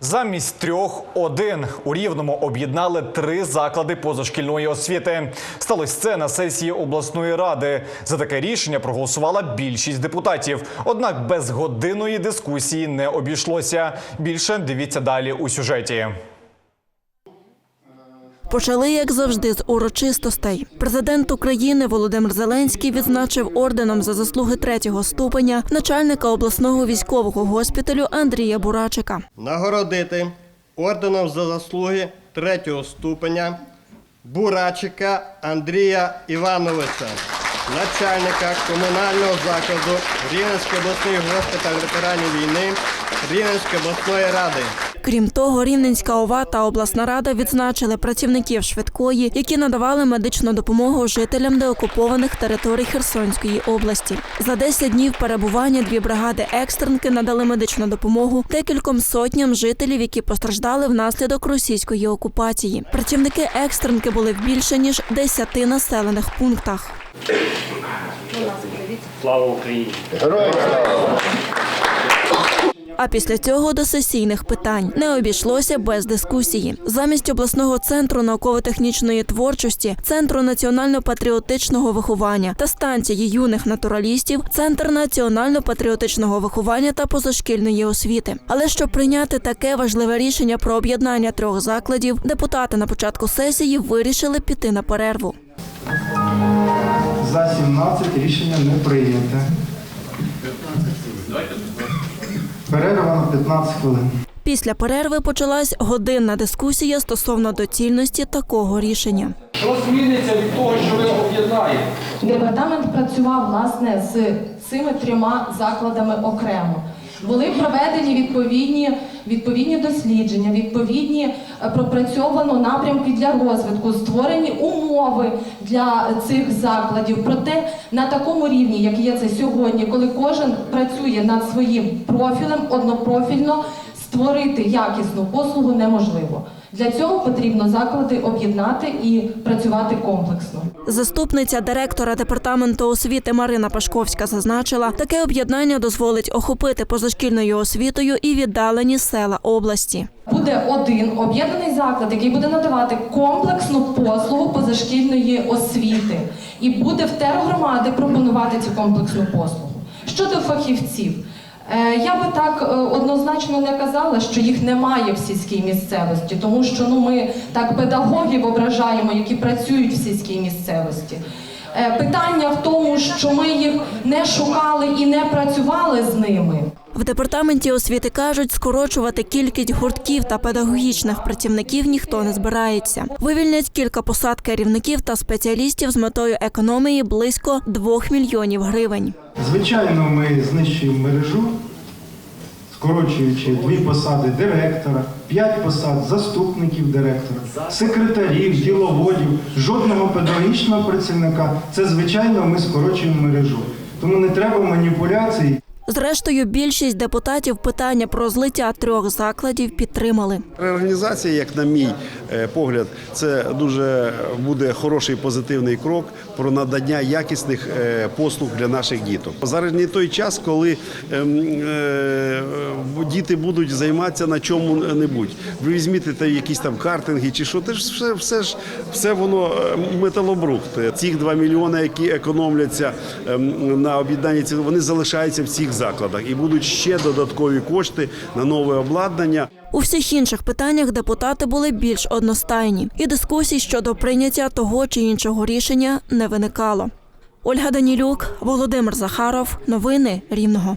Замість трьох один у рівному об'єднали три заклади позашкільної освіти. Сталося це на сесії обласної ради. За таке рішення проголосувала більшість депутатів. Однак без годинної дискусії не обійшлося. Більше дивіться далі у сюжеті. Почали, як завжди, з урочистостей. Президент України Володимир Зеленський відзначив орденом за заслуги третього ступеня начальника обласного військового госпіталю Андрія Бурачика. Нагородити орденом за заслуги третього ступеня Бурачика Андрія Івановича, начальника комунального закладу Рівненський обласний госпіталь ветеранів війни Рівненської обласної ради. Крім того, Рівненська ОВА та обласна рада відзначили працівників швидкої, які надавали медичну допомогу жителям деокупованих територій Херсонської області. За 10 днів перебування дві бригади екстренки надали медичну допомогу декільком сотням жителів, які постраждали внаслідок російської окупації. Працівники екстренки були в більше ніж 10 населених пунктах. Слава Україні! А після цього до сесійних питань не обійшлося без дискусії. Замість обласного центру науково-технічної творчості, центру національно-патріотичного виховання та станції юних натуралістів, центр національно-патріотичного виховання та позашкільної освіти. Але щоб прийняти таке важливе рішення про об'єднання трьох закладів, депутати на початку сесії вирішили піти на перерву. За 17 рішення не прийняте. Перерва на 15 хвилин. Після перерви почалась годинна дискусія стосовно доцільності такого рішення. Що зміниться від того, що ви об'єднаєте? Департамент працював власне з цими трьома закладами окремо. Були проведені відповідні, відповідні дослідження, відповідні е, пропрацьовано напрямки для розвитку, створені умови для цих закладів. Проте на такому рівні, як є це сьогодні, коли кожен працює над своїм профілем однопрофільно, створити якісну послугу неможливо. Для цього потрібно заклади об'єднати і працювати комплексно. Заступниця директора департаменту освіти Марина Пашковська зазначила, таке об'єднання дозволить охопити позашкільною освітою і віддалені села області. Буде один об'єднаний заклад, який буде надавати комплексну послугу позашкільної освіти, і буде в тергромади пропонувати цю комплексну послугу. Щодо фахівців, я би так е, однозначно не казала, що їх немає в сільській місцевості, тому що ну ми так педагогів ображаємо, які працюють в сільській місцевості. Е, Питання в тому, що ми їх не шукали і не працювали з ними. В департаменті освіти кажуть, скорочувати кількість гуртків та педагогічних працівників ніхто не збирається. Вивільнять кілька посад керівників та спеціалістів з метою економії близько 2 мільйонів гривень. Звичайно, ми знищуємо мережу, скорочуючи дві посади директора, п'ять посад заступників директора, секретарів, діловодів, жодного педагогічного працівника. Це звичайно ми скорочуємо мережу. Тому не треба маніпуляцій. Зрештою, більшість депутатів питання про злиття трьох закладів підтримали. Реорганізація, як на мій е, погляд, це дуже буде хороший позитивний крок про надання якісних е, послуг для наших діток. Зараз не той час, коли ем, е, діти будуть займатися на чому-небудь. Ви візьмете та якісь там картинги чи що, це ж все, все ж все воно металобрухт. Ці 2 мільйони, які економляться ем, на об'єднанні, вони залишаються в цих закладах і будуть ще додаткові кошти на нове обладнання. У всіх інших питаннях депутати були більш одностайні, і дискусій щодо прийняття того чи іншого рішення не виникало. Ольга Данілюк, Володимир Захаров. Новини Рівного.